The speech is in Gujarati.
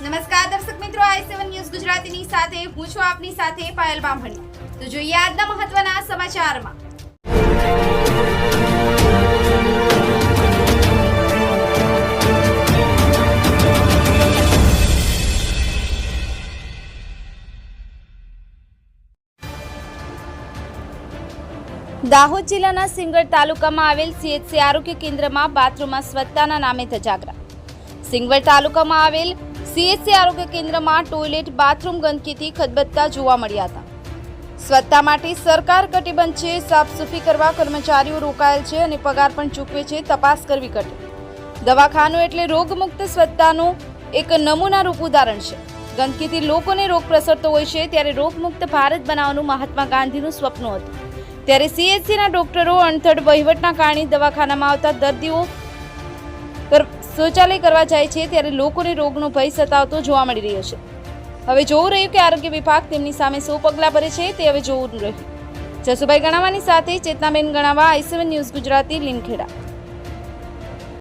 નમસ્કાર દર્શક મિત્રો, આઈ સેવન ન્યૂઝ ગુજરાતીની સાથે, હું છું આપની સાથે પાયલ બામણી. તો જોઈએ આજના મહત્વના સમાચારમાં. દાહોદ જિલ્લાના સિંગર તાલુકામાં આવેલ સીએચસી આરોગ્ય કેન્દ્રમાં બાથરૂમમાં સ્વચ્છતાના નામે ધજાગરા. સિંગવડ તાલુકામાં આવેલ સીએચસી આરોગ્ય કેન્દ્રમાં ટોયલેટ, બાથરૂમ ગંદકીથી ખદબદતા જોવા મળ્યા હતા. સ્વચ્છતા માટે સરકાર કટિબંધ છે, સાફસૂફી કરવા કર્મચારીઓ રોકાયેલ છે અને પગાર પણ ચૂકવે છે, તપાસ કરવી ઘટે દવાખાનું એટલે રોગમુક્ત સ્વચ્છતાનું એક નમૂનારૂપ ઉદાહરણ છે. ગંદકીથી લોકોને રોગ પ્રસરતો હોય છે, ત્યારે રોગમુક્ત ભારત બનાવવાનું મહાત્મા ગાંધીનું સ્વપ્ન હતું. ત્યારે સીએચસીના ડોક્ટરો અણથડ વહીવટના કારણે દવાખાનામાં આવતા દર્દીઓ કર- શૌચાલય કરવા જાય છે ત્યારે લોકોને રોગનો ભય સતાવતો જોવા મળી રહ્યો છે. હવે જોવું રહ્યું કે આરોગ્ય વિભાગ તેમની સામે શું પગલાં ભરે છે તે હવે જોવું રહ્યું. જસુભાઈ ગણાવાની સાથે ચેતનાબેન ગણાવા આઈ ન્યૂઝ ગુજરાતી લીમખેડા.